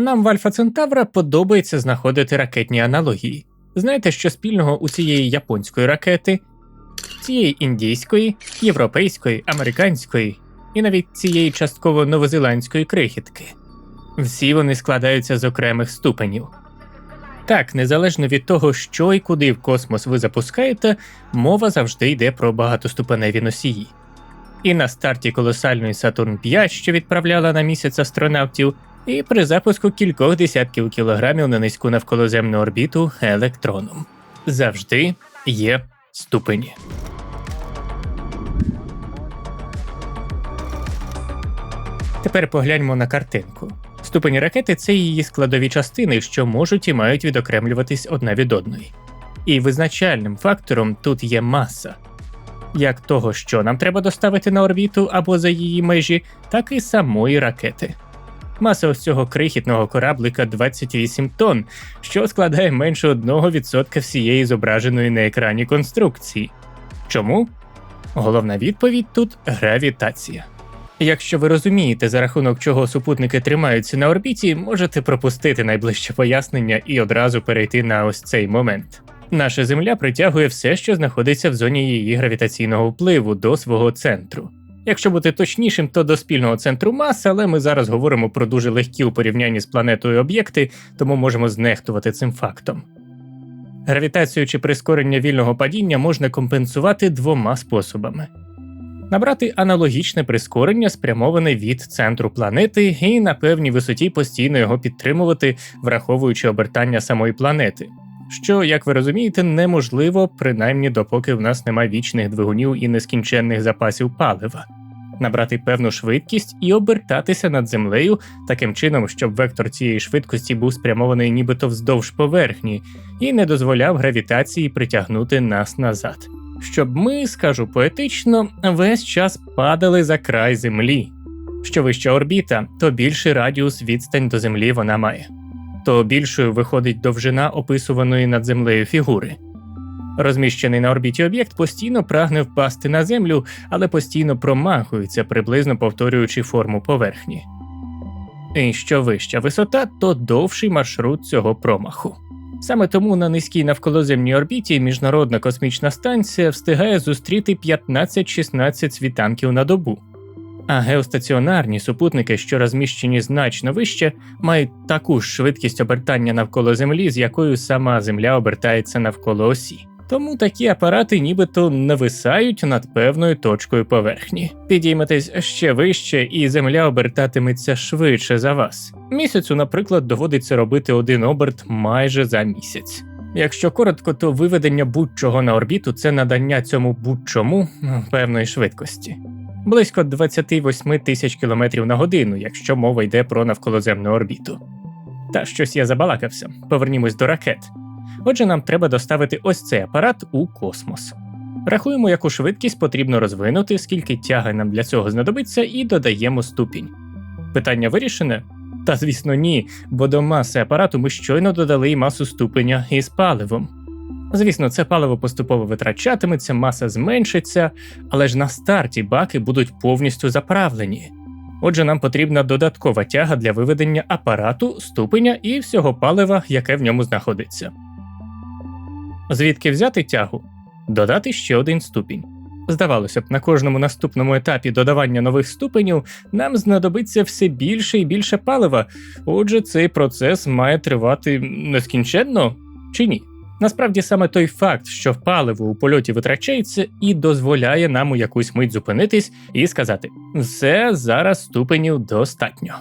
Нам в Альфа Центавра подобається знаходити ракетні аналогії. Знаєте, що спільного у цієї японської ракети, цієї індійської, європейської, американської і навіть цієї частково новозеландської крихітки. Всі вони складаються з окремих ступенів. Так, незалежно від того, що і куди в космос ви запускаєте, мова завжди йде про багатоступеневі носії. І на старті колосальної Сатурн 5, що відправляла на місяць астронавтів, і при запуску кількох десятків кілограмів на низьку навколоземну орбіту електроном. Завжди є ступені. Тепер погляньмо на картинку. Ступені ракети це її складові частини, що можуть і мають відокремлюватись одна від одної. І визначальним фактором тут є маса. Як того, що нам треба доставити на орбіту або за її межі, так і самої ракети. Маса ось цього крихітного кораблика 28 тонн, що складає менше 1% всієї зображеної на екрані конструкції. Чому? Головна відповідь тут гравітація. Якщо ви розумієте, за рахунок чого супутники тримаються на орбіті, можете пропустити найближче пояснення і одразу перейти на ось цей момент. Наша Земля притягує все, що знаходиться в зоні її гравітаційного впливу до свого центру. Якщо бути точнішим, то до спільного центру маси, але ми зараз говоримо про дуже легкі у порівнянні з планетою об'єкти, тому можемо знехтувати цим фактом. Гравітацію чи прискорення вільного падіння можна компенсувати двома способами. Набрати аналогічне прискорення, спрямоване від центру планети, і на певній висоті постійно його підтримувати, враховуючи обертання самої планети, що, як ви розумієте, неможливо, принаймні допоки в нас немає вічних двигунів і нескінченних запасів палива. Набрати певну швидкість і обертатися над землею таким чином, щоб вектор цієї швидкості був спрямований нібито вздовж поверхні і не дозволяв гравітації притягнути нас назад. Щоб ми, скажу поетично, весь час падали за край землі. Що вища орбіта, то більший радіус відстань до землі вона має то більшою виходить довжина описуваної над землею фігури. Розміщений на орбіті об'єкт постійно прагне впасти на землю, але постійно промахується, приблизно повторюючи форму поверхні. І що вища висота, то довший маршрут цього промаху. Саме тому на низькій навколоземній орбіті Міжнародна космічна станція встигає зустріти 15-16 світанків на добу. А геостаціонарні супутники, що розміщені значно вище, мають таку ж швидкість обертання навколо Землі, з якою сама Земля обертається навколо осі. Тому такі апарати нібито нависають над певною точкою поверхні. Підійметесь ще вище, і земля обертатиметься швидше за вас. Місяцю, наприклад, доводиться робити один оберт майже за місяць. Якщо коротко, то виведення будь-чого на орбіту це надання цьому будь-чому певної швидкості близько 28 тисяч кілометрів на годину, якщо мова йде про навколоземну орбіту. Та щось я забалакався, повернімось до ракет. Отже, нам треба доставити ось цей апарат у космос. Рахуємо, яку швидкість потрібно розвинути, скільки тяги нам для цього знадобиться, і додаємо ступінь. Питання вирішене? Та звісно, ні, бо до маси апарату ми щойно додали й масу ступеня із паливом. Звісно, це паливо поступово витрачатиметься, маса зменшиться, але ж на старті баки будуть повністю заправлені. Отже, нам потрібна додаткова тяга для виведення апарату, ступеня і всього палива, яке в ньому знаходиться. Звідки взяти тягу? Додати ще один ступінь. Здавалося б, на кожному наступному етапі додавання нових ступенів нам знадобиться все більше і більше палива, отже, цей процес має тривати нескінченно чи ні? Насправді саме той факт, що паливо у польоті витрачається, і дозволяє нам у якусь мить зупинитись і сказати: все зараз ступенів достатньо.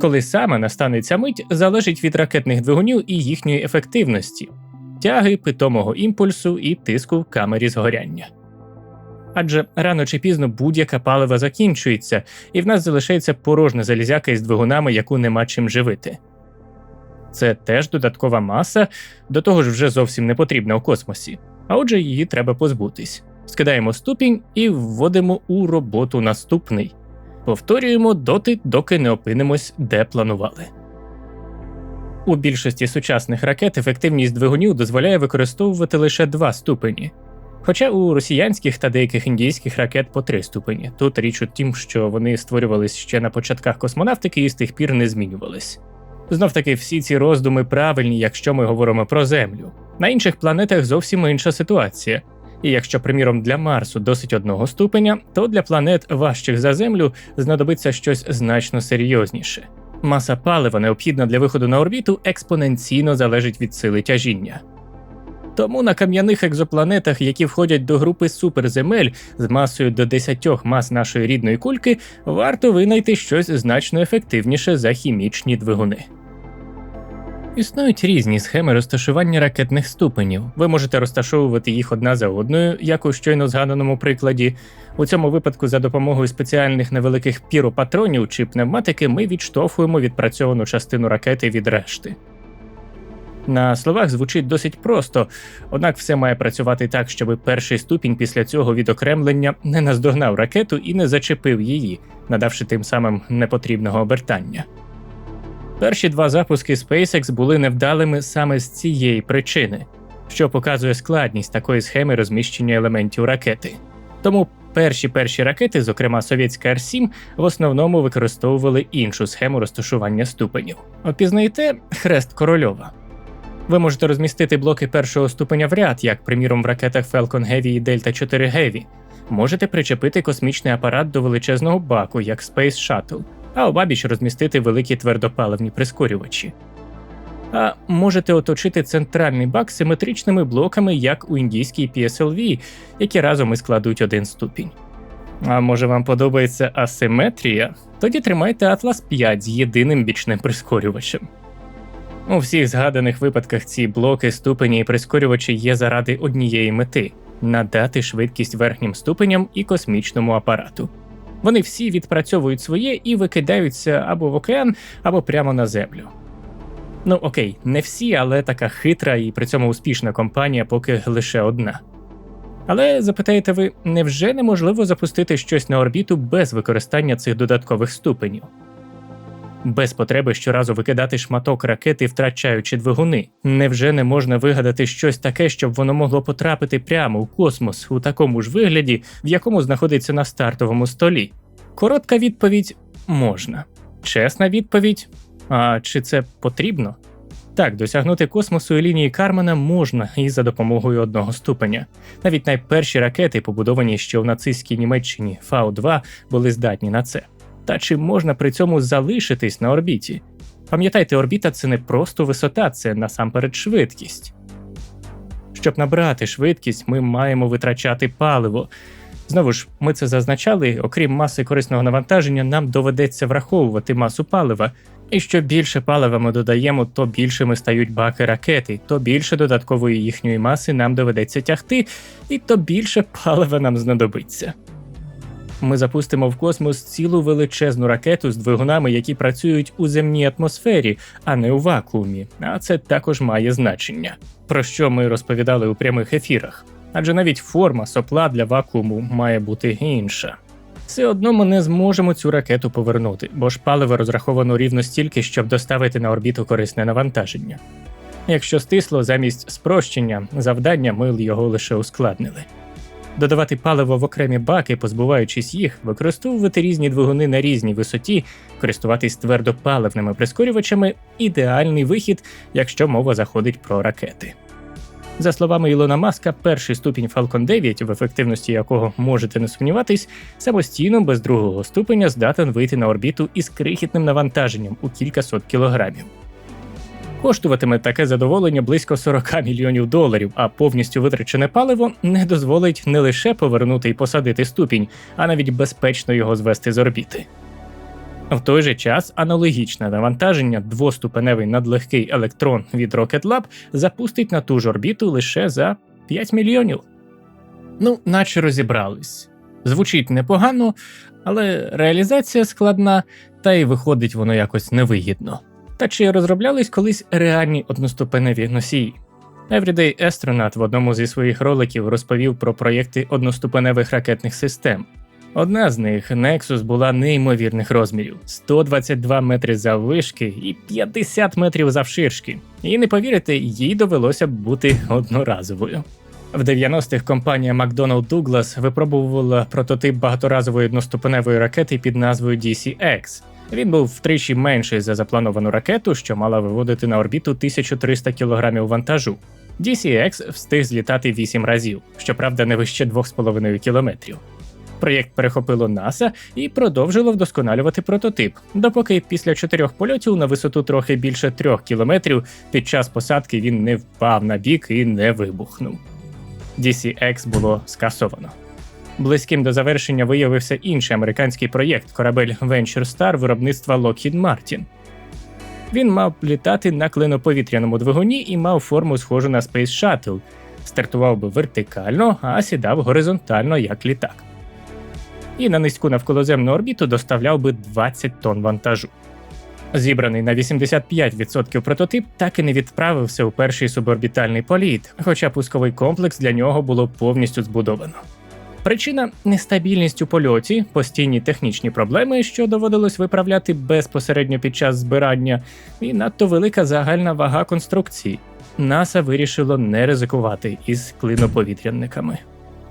Коли саме настане ця мить, залежить від ракетних двигунів і їхньої ефективності, тяги питомого імпульсу і тиску в камері згоряння. Адже рано чи пізно будь-яка палива закінчується, і в нас залишається порожня залізяка із двигунами, яку нема чим живити. Це теж додаткова маса, до того ж вже зовсім не потрібна у космосі, а отже, її треба позбутись. Скидаємо ступінь і вводимо у роботу наступний. Повторюємо доти, доки не опинимось, де планували. У більшості сучасних ракет ефективність двигунів дозволяє використовувати лише два ступені. Хоча у росіянських та деяких індійських ракет по три ступені. Тут річ у тім, що вони створювались ще на початках космонавтики і з тих пір не змінювались. Знов таки, всі ці роздуми правильні, якщо ми говоримо про Землю. На інших планетах зовсім інша ситуація. І якщо, приміром, для Марсу досить одного ступеня, то для планет важчих за Землю знадобиться щось значно серйозніше. Маса палива, необхідна для виходу на орбіту, експоненційно залежить від сили тяжіння. Тому на кам'яних екзопланетах, які входять до групи суперземель з масою до 10 мас нашої рідної кульки, варто винайти щось значно ефективніше за хімічні двигуни. Існують різні схеми розташування ракетних ступенів. Ви можете розташовувати їх одна за одною, як у щойно згаданому прикладі. У цьому випадку, за допомогою спеціальних невеликих піропатронів чи пневматики, ми відштовхуємо відпрацьовану частину ракети від решти. На словах звучить досить просто, однак все має працювати так, щоб перший ступінь після цього відокремлення не наздогнав ракету і не зачепив її, надавши тим самим непотрібного обертання. Перші два запуски SpaceX були невдалими саме з цієї причини, що показує складність такої схеми розміщення елементів ракети. Тому перші перші ракети, зокрема совєтська Р-7, в основному використовували іншу схему розташування ступенів. Опізнаєте хрест Корольова. Ви можете розмістити блоки першого ступеня в ряд, як, приміром, в ракетах Falcon Heavy і Delta 4 Heavy. Можете причепити космічний апарат до величезного баку, як Space Shuttle, а обабіч розмістити великі твердопаливні прискорювачі. А можете оточити центральний бак симетричними блоками, як у індійській PSLV, які разом і складуть один ступінь. А може вам подобається асиметрія? Тоді тримайте Atlas 5 з єдиним бічним прискорювачем. У всіх згаданих випадках ці блоки, ступені і прискорювачі є заради однієї мети надати швидкість верхнім ступеням і космічному апарату. Вони всі відпрацьовують своє і викидаються або в океан, або прямо на землю. Ну окей, не всі, але така хитра і при цьому успішна компанія поки лише одна. Але запитаєте ви, невже неможливо запустити щось на орбіту без використання цих додаткових ступенів? Без потреби щоразу викидати шматок ракети, втрачаючи двигуни. Невже не можна вигадати щось таке, щоб воно могло потрапити прямо у космос у такому ж вигляді, в якому знаходиться на стартовому столі? Коротка відповідь можна. Чесна відповідь. А чи це потрібно? Так, досягнути космосу і лінії Кармана можна і за допомогою одного ступеня. Навіть найперші ракети, побудовані ще в нацистській Німеччині Фау-2, були здатні на це. Та чи можна при цьому залишитись на орбіті? Пам'ятайте, орбіта це не просто висота, це насамперед швидкість. Щоб набрати швидкість, ми маємо витрачати паливо. Знову ж, ми це зазначали, окрім маси корисного навантаження, нам доведеться враховувати масу палива. І що більше палива ми додаємо, то більшими стають баки ракети, то більше додаткової їхньої маси нам доведеться тягти, і то більше палива нам знадобиться. Ми запустимо в космос цілу величезну ракету з двигунами, які працюють у земній атмосфері, а не у вакуумі. А це також має значення, про що ми розповідали у прямих ефірах. Адже навіть форма сопла для вакууму має бути інша. Все одно ми не зможемо цю ракету повернути, бо ж паливо розраховано рівно стільки, щоб доставити на орбіту корисне навантаження. Якщо стисло замість спрощення, завдання ми його лише ускладнили. Додавати паливо в окремі баки, позбуваючись їх, використовувати різні двигуни на різній висоті, користуватись твердопаливними прискорювачами ідеальний вихід, якщо мова заходить про ракети. За словами Ілона Маска, перший ступінь Falcon 9, в ефективності якого можете не сумніватись, самостійно без другого ступеня здатен вийти на орбіту із крихітним навантаженням у кількасот кілограмів. Коштуватиме таке задоволення близько 40 мільйонів доларів, а повністю витрачене паливо не дозволить не лише повернути і посадити ступінь, а навіть безпечно його звести з орбіти. В той же час аналогічне навантаження двоступеневий надлегкий електрон від Rocket Lab запустить на ту ж орбіту лише за 5 мільйонів. Ну, наче розібрались. Звучить непогано, але реалізація складна, та й виходить воно якось невигідно. Та чи розроблялись колись реальні одноступеневі носії? Everyday Astronaut в одному зі своїх роликів розповів про проєкти одноступеневих ракетних систем. Одна з них, Nexus, була неймовірних розмірів: 122 метри заввишки і 50 метрів завширшки. І не повірите, їй довелося бути одноразовою. В 90-х компанія McDonnell Douglas випробувала прототип багаторазової одноступеневої ракети під назвою DCX. Він був втричі менший за заплановану ракету, що мала виводити на орбіту 1300 кг вантажу. DCX встиг злітати 8 разів, щоправда, не вище 2,5 кілометрів. Проєкт перехопило НАСА і продовжило вдосконалювати прототип, допоки після чотирьох польотів на висоту трохи більше трьох кілометрів під час посадки він не впав на бік і не вибухнув. DCX було скасовано. Близьким до завершення виявився інший американський проєкт корабель Venture Star виробництва Lockheed Martin. Він мав літати на клиноповітряному двигуні і мав форму схожу на Space Shuttle, стартував би вертикально, а сідав горизонтально як літак. І на низьку навколоземну орбіту доставляв би 20 тонн вантажу. Зібраний на 85% прототип так і не відправився у перший суборбітальний політ, хоча пусковий комплекс для нього було повністю збудовано. Причина нестабільність у польоті, постійні технічні проблеми, що доводилось виправляти безпосередньо під час збирання, і надто велика загальна вага конструкції. НАСА вирішило не ризикувати із клиноповітряниками.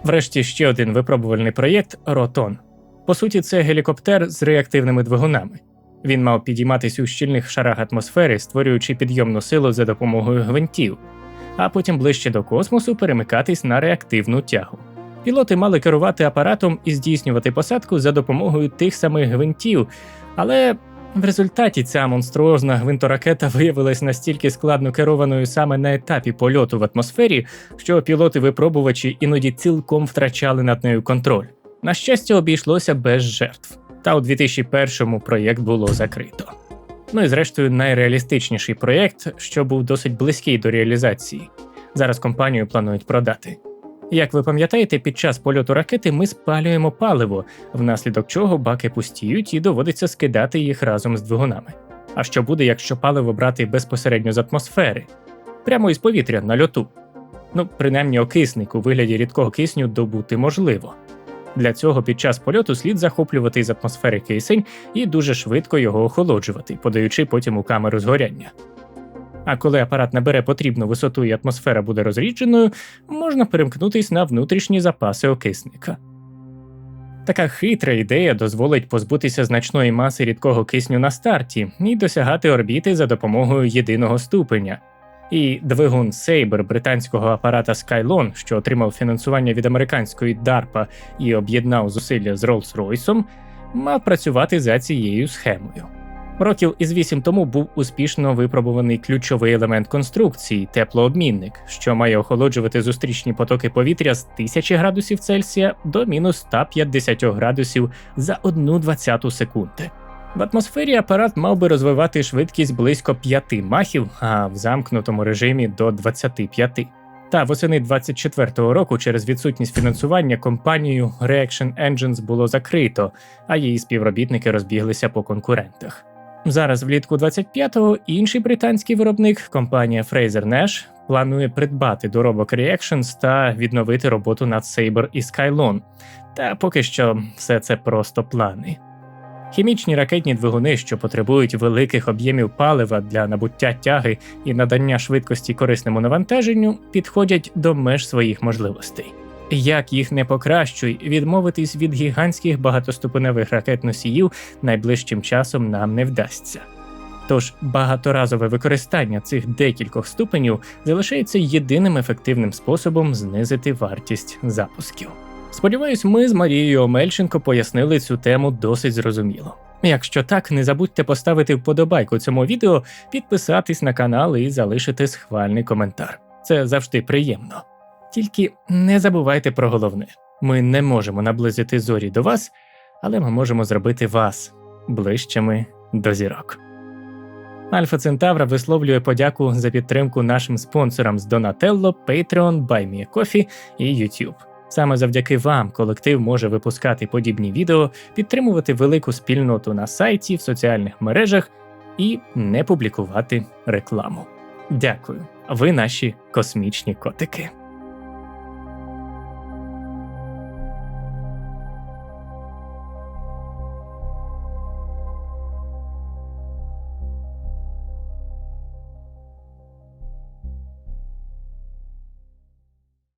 Врешті ще один випробувальний проєкт Ротон. По суті, це гелікоптер з реактивними двигунами. Він мав підійматися у щільних шарах атмосфери, створюючи підйомну силу за допомогою гвинтів, а потім ближче до космосу перемикатись на реактивну тягу. Пілоти мали керувати апаратом і здійснювати посадку за допомогою тих самих гвинтів, але в результаті ця монструозна гвинторакета виявилась настільки складно керованою саме на етапі польоту в атмосфері, що пілоти-випробувачі іноді цілком втрачали над нею контроль. На щастя, обійшлося без жертв. Та у 2001-му проєкт було закрито. Ну і зрештою, найреалістичніший проєкт, що був досить близький до реалізації. Зараз компанію планують продати. Як ви пам'ятаєте, під час польоту ракети ми спалюємо паливо, внаслідок чого баки пустіють і доводиться скидати їх разом з двигунами. А що буде, якщо паливо брати безпосередньо з атмосфери, прямо із повітря на льоту? Ну, принаймні окисник у вигляді рідкого кисню добути можливо. Для цього під час польоту слід захоплювати з атмосфери кисень і дуже швидко його охолоджувати, подаючи потім у камеру згоряння. А коли апарат набере потрібну висоту і атмосфера буде розрідженою, можна перемкнутись на внутрішні запаси окисника. Така хитра ідея дозволить позбутися значної маси рідкого кисню на старті і досягати орбіти за допомогою єдиного ступеня. І двигун Сейбер британського апарата Skylon, що отримав фінансування від американської DARPA і об'єднав зусилля з Rolls-Royce, мав працювати за цією схемою. Років із вісім тому був успішно випробуваний ключовий елемент конструкції теплообмінник, що має охолоджувати зустрічні потоки повітря з 1000 градусів Цельсія до мінус 150 градусів за 1,20 секунди. В атмосфері апарат мав би розвивати швидкість близько 5 махів, а в замкнутому режимі до 25. Та восени 24-го року через відсутність фінансування компанію Reaction Engines було закрито, а її співробітники розбіглися по конкурентах. Зараз, влітку 25-го, інший британський виробник, компанія Fraser Nash, планує придбати доробок Reactions та відновити роботу над Sabre і Skylon. Та поки що все це просто плани. Хімічні ракетні двигуни, що потребують великих об'ємів палива для набуття тяги і надання швидкості корисному навантаженню, підходять до меж своїх можливостей. Як їх не покращуй, відмовитись від гігантських багатоступеневих ракет-носіїв найближчим часом нам не вдасться. Тож багаторазове використання цих декількох ступенів залишається єдиним ефективним способом знизити вартість запусків. Сподіваюсь, ми з Марією Омельченко пояснили цю тему досить зрозуміло. Якщо так, не забудьте поставити вподобайку цьому відео, підписатись на канал і залишити схвальний коментар. Це завжди приємно. Тільки не забувайте про головне: ми не можемо наблизити зорі до вас, але ми можемо зробити вас ближчими до зірок. Альфа Центавра висловлює подяку за підтримку нашим спонсорам з Donatello, Patreon, BuyMeACoffee і YouTube. Саме завдяки вам колектив може випускати подібні відео, підтримувати велику спільноту на сайті, в соціальних мережах і не публікувати рекламу. Дякую, ви наші космічні котики.